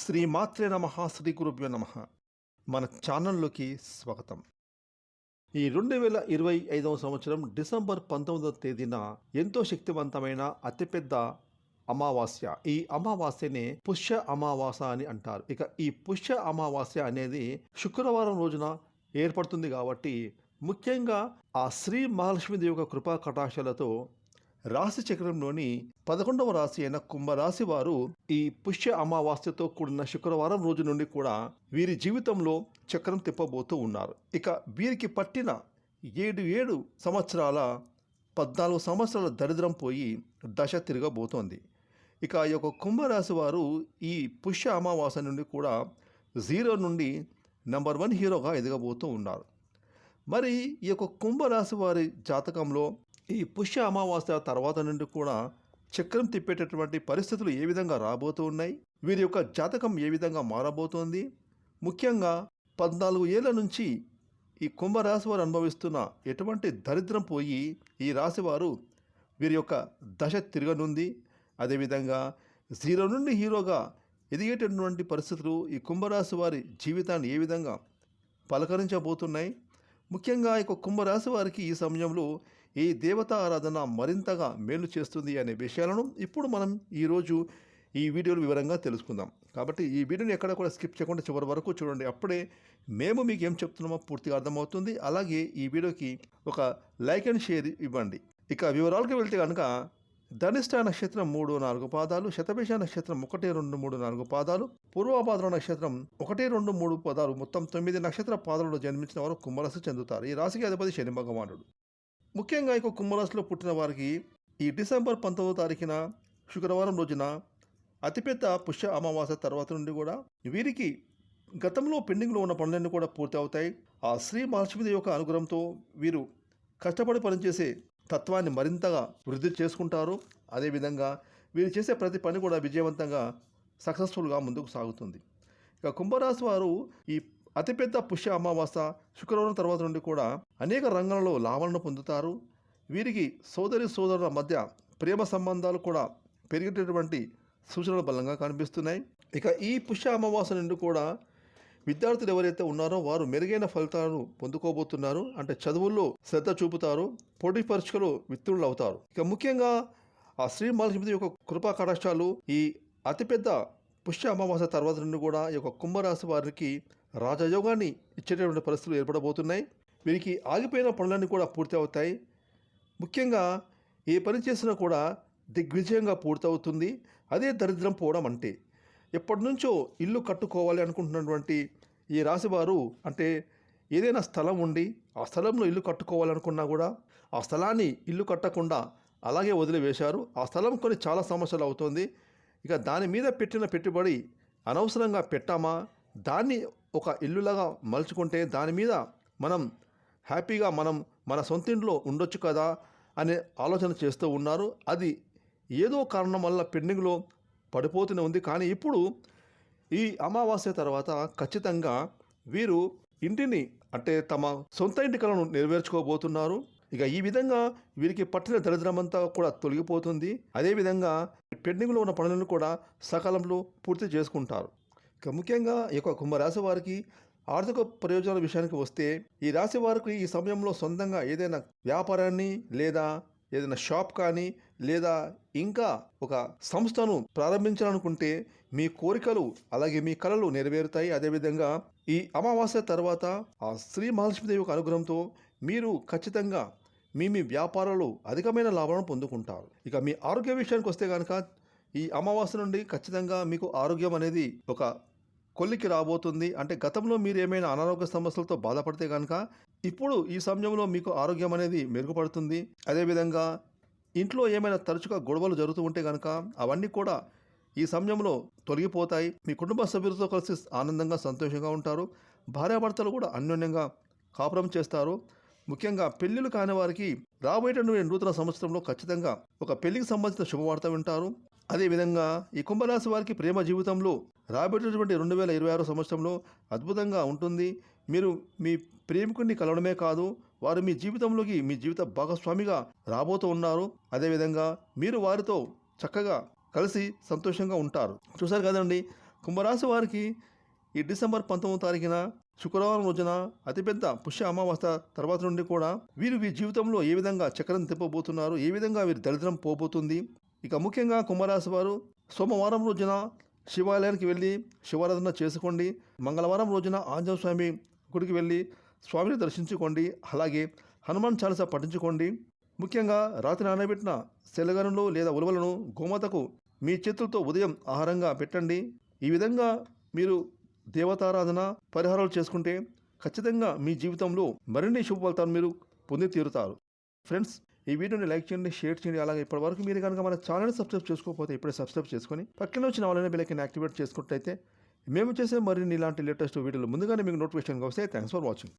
శ్రీమాత్రే నమ శ్రీ గురుభ్యో నమ. మన ఛానల్లోకి స్వాగతం. ఈ రెండు వేల ఇరవై ఐదవ సంవత్సరం డిసెంబర్ పంతొమ్మిదవ తేదీన ఎంతో శక్తివంతమైన అతిపెద్ద అమావాస్య. ఈ అమావాస్యనే పుష్య అమావాస అని అంటారు. ఇక ఈ పుష్య అమావాస్య అనేది శుక్రవారం రోజున ఏర్పడుతుంది కాబట్టి ముఖ్యంగా ఆ శ్రీ మహాలక్ష్మీదేవి యొక్క కృపా కటాక్షలతో రాశి చక్రంలోని పదకొండవ రాశి అయిన కుంభరాశి వారు ఈ పుష్య అమావాస్యతో కూడిన శుక్రవారం రోజు నుండి కూడా వీరి జీవితంలో చక్రం తిప్పబోతూ ఉన్నారు. ఇక వీరికి పట్టిన ఏడు ఏడు సంవత్సరాల పద్నాలుగు సంవత్సరాల దరిద్రం పోయి దశ తిరగబోతోంది. ఇక ఈ యొక్క కుంభరాశి వారు ఈ పుష్య అమావాస్య నుండి కూడా జీరో నుండి నెంబర్ వన్ హీరోగా ఎదగబోతూ ఉన్నారు. మరి ఈ యొక్క కుంభరాశి వారి జాతకంలో ఈ పుష్య అమావాస్య తర్వాత నుండి కూడా చక్రం తిప్పేటటువంటి పరిస్థితులు ఏ విధంగా రాబోతూ ఉన్నాయి? వీరి యొక్క జాతకం ఏ విధంగా మారబోతోంది? ముఖ్యంగా పద్నాలుగు ఏళ్ళ నుంచి ఈ కుంభరాశి వారు అనుభవిస్తున్న ఎటువంటి దరిద్రం పోయి ఈ రాశి వారు వీరి యొక్క దశ తిరగనుంది. అదేవిధంగా జీరో నుండి హీరోగా ఎదిగేటటువంటి పరిస్థితులు ఈ కుంభరాశి వారి జీవితాన్ని ఏ విధంగా పలకరించబోతున్నాయి? ముఖ్యంగా ఈ యొక్క కుంభరాశి వారికి ఈ సమయంలో ఈ దేవతా ఆరాధన మరింతగా మేలు చేస్తుంది అనే విషయాలను ఇప్పుడు మనం ఈరోజు ఈ వీడియోలు వివరంగా తెలుసుకుందాం. కాబట్టి ఈ వీడియోని ఎక్కడ కూడా స్కిప్ చేయకుండా చివరి వరకు చూడండి. అప్పుడే మేము మీకు ఏం చెప్తున్నామో పూర్తిగా అర్థమవుతుంది. అలాగే ఈ వీడియోకి ఒక లైక్ అండ్ షేర్ ఇవ్వండి. ఇక వివరాలకు వెళ్తే కనుక ధనిష్ట నక్షత్రం మూడు నాలుగు పాదాలు శతభిష నక్షత్రం ఒకటి రెండు మూడు నాలుగు పాదాలు పూర్వభాద్ర నక్షత్రం ఒకటి రెండు మూడు పదాలు మొత్తం తొమ్మిది నక్షత్ర పాదాలలో జన్మించిన వారు కుంభరాశి చెందుతారు. ఈ రాశికి అధిపతి శని భగవానుడు. ముఖ్యంగా ఇక కుంభరాశిలో పుట్టిన వారికి ఈ డిసెంబర్ పంతొమ్మిదో తారీఖున శుక్రవారం రోజున అతిపెద్ద పుష్య అమావాస్య తర్వాత నుండి కూడా వీరికి గతంలో పెండింగ్లో ఉన్న పనులన్నీ కూడా పూర్తి అవుతాయి. ఆ శ్రీ మహాలక్ష్మీదేవి యొక్క అనుగ్రహంతో వీరు కష్టపడి పనిచేసే తత్వాన్ని మరింతగా వృద్ధి చేసుకుంటారు. అదేవిధంగా వీరు చేసే ప్రతి పని కూడా విజయవంతంగా సక్సెస్ఫుల్గా ముందుకు సాగుతుంది. ఇక కుంభరాశి వారు ఈ అతిపెద్ద పుష్య అమావాస్య శుక్రవారం తర్వాత నుండి కూడా అనేక రంగాలలో లాభాలను పొందుతారు. వీరికి సోదరి సోదరుల మధ్య ప్రేమ సంబంధాలు కూడా పెరిగేటటువంటి సూచనలు బలంగా కనిపిస్తున్నాయి. ఇక ఈ పుష్య అమావాస నుండి కూడా విద్యార్థులు ఎవరైతే ఉన్నారో వారు మెరుగైన ఫలితాలను పొందుకోబోతున్నారు. అంటే చదువుల్లో శ్రద్ధ చూపుతారు పోటీ పరీక్షలు విత్తులు అవుతారు. ఇక ముఖ్యంగా ఆ శ్రీ మహాలక్ష్మి యొక్క కృపా కటాక్షాలు ఈ అతిపెద్ద పుష్య అమావాస్య తర్వాత నుండి కూడా ఈ యొక్క కుంభరాశి వారికి రాజయోగాన్ని ఇచ్చేటటువంటి పరిస్థితులు ఏర్పడబోతున్నాయి. వీరికి ఆగిపోయిన పనులన్నీ కూడా పూర్తి అవుతాయి. ముఖ్యంగా ఏ పని చేసినా కూడా దిగ్విజయంగా పూర్తవుతుంది అదే దరిద్రం పోవడం అంటే ఎప్పటి నుంచో ఇల్లు కట్టుకోవాలి అనుకుంటున్నటువంటి ఈ రాశివారు అంటే ఏదైనా స్థలం ఉండి ఆ స్థలంలో ఇల్లు కట్టుకోవాలనుకున్నా కూడా ఆ స్థలాన్ని ఇల్లు కట్టకుండా అలాగే వదిలివేశారు. ఆ స్థలం కొన్ని చాలా సమస్యలు అవుతుంది. ఇక దాని మీద పెట్టిన పెట్టుబడి అనవసరంగా పెట్టామా? దాన్ని ఒక ఇల్లులాగా మలుచుకుంటే దాని మీద మనం హ్యాపీగా మనం మన సొంత ఇంట్లో ఉండొచ్చు కదా? అనే ఆలోచన చేస్తూ ఉన్నారు. అది ఏదో కారణం వల్ల పెండింగ్లో పడిపోతూనే ఉంది. కానీ ఇప్పుడు ఈ అమావాస్య తర్వాత ఖచ్చితంగా వీరు ఇంటిని అంటే తమ సొంత ఇంటి కలను నెరవేర్చుకోబోతున్నారు. ఇక ఈ విధంగా వీరికి పట్టిన దరిద్రమంతా కూడా తొలగిపోతుంది. అదేవిధంగా పెండింగ్లో ఉన్న పనులను కూడా సకాలంలో పూర్తి చేసుకుంటారు. ఇక ముఖ్యంగా ఈ యొక్క కుంభరాశి వారికి ఆర్థిక ప్రయోజనాల విషయానికి వస్తే ఈ రాశి వారికి ఈ సమయంలో సొంతంగా ఏదైనా వ్యాపారాన్ని లేదా ఏదైనా షాప్ కానీ లేదా ఇంకా ఒక సంస్థను ప్రారంభించాలనుకుంటే మీ కోరికలు అలాగే మీ కళలు నెరవేరుతాయి. అదేవిధంగా ఈ అమావాస్య తర్వాత ఆ శ్రీ మహాలక్ష్మీదేవి యొక్క అనుగ్రహంతో మీరు ఖచ్చితంగా మీ మీ వ్యాపారాలు అధికమైన లాభాలను పొందుకుంటారు. ఇక మీ ఆరోగ్య విషయానికి వస్తే కనుక ఈ అమావాస్య నుండి ఖచ్చితంగా మీకు ఆరోగ్యం అనేది ఒక కొల్లికి రాబోతుంది. అంటే గతంలో మీరు ఏమైనా అనారోగ్య సమస్యలతో బాధపడితే కనుక ఇప్పుడు ఈ సమయంలో మీకు ఆరోగ్యం అనేది మెరుగుపడుతుంది. అదేవిధంగా ఇంట్లో ఏమైనా తరచుగా గొడవలు జరుగుతూ ఉంటే కనుక అవన్నీ కూడా ఈ సమయంలో తొలగిపోతాయి. మీ కుటుంబ సభ్యులతో కలిసి ఆనందంగా సంతోషంగా ఉంటారు. భార్యాభర్తలు కూడా అన్యోన్యంగా కాపురం చేస్తారు. ముఖ్యంగా పెళ్ళిళ్ళు కాని వారికి రాబోయేటటువంటి నూతన సంవత్సరంలో ఖచ్చితంగా ఒక పెళ్ళికి సంబంధించిన శుభవార్త వింటారు. అదేవిధంగా ఈ కుంభరాశి వారికి ప్రేమ జీవితంలో రాబోయేటటువంటి రెండు వేల ఇరవై ఆరు సంవత్సరంలో అద్భుతంగా ఉంటుంది. మీరు మీ ప్రేమికుడిని కలవడమే కాదు వారు మీ జీవితంలోకి మీ జీవిత భాగస్వామిగా రాబోతూ ఉన్నారు. అదేవిధంగా మీరు వారితో చక్కగా కలిసి సంతోషంగా ఉంటారు. చూసారు కదండి కుంభరాశి వారికి ఈ డిసెంబర్ పంతొమ్మిదో తారీఖున శుక్రవారం రోజున అతిపెద్ద పుష్య అమావాస్య తర్వాత నుండి కూడా వీరు వీరి జీవితంలో ఏ విధంగా చక్రం తిప్పబోతున్నారు ఏ విధంగా వీరి దరిద్రం పోబోతుంది? ఇక ముఖ్యంగా కుంభరాశి వారు సోమవారం రోజున శివాలయానికి వెళ్ళి శివారాధన చేసుకోండి. మంగళవారం రోజున ఆంజనేయ స్వామి గుడికి వెళ్ళి స్వామిని దర్శించుకోండి. అలాగే హనుమాన్ చాలీసా పఠించుకోండి. ముఖ్యంగా రాత్రి నానబెట్టిన సెలగనులు లేదా ఉలవలను గోమాతకు మీ చేతులతో ఉదయం ఆహారంగా పెట్టండి. ఈ విధంగా మీరు దేవతారాధన పరిహారాలు చేసుకుంటే ఖచ్చితంగా మీ జీవితంలో మరిన్ని శుభఫలితాలు మీరు పొంది తీరుతారు. ఫ్రెండ్స్ ఈ వీడియోని లైక్ చేయండి షేర్ చేయండి. అలాగే ఇప్పటివరకు మీరు కనుక మన ఛానల్ని సబ్స్క్రైబ్ చేసుకోకపోతే ఇప్పుడే సబ్స్క్రైబ్ చేసుకొని పక్కన వచ్చిన వాళ్ళని బెల్లైకన్ యాక్టివేట్ చేసుకుంటే మేము చేసే మరిన్ని ఇలాంటి లేటెస్ట్ వీడియోలు ముందుగానే మీకు నోటిఫికేషన్ వస్తే థ్యాంక్స్ ఫర్ వాచింగ్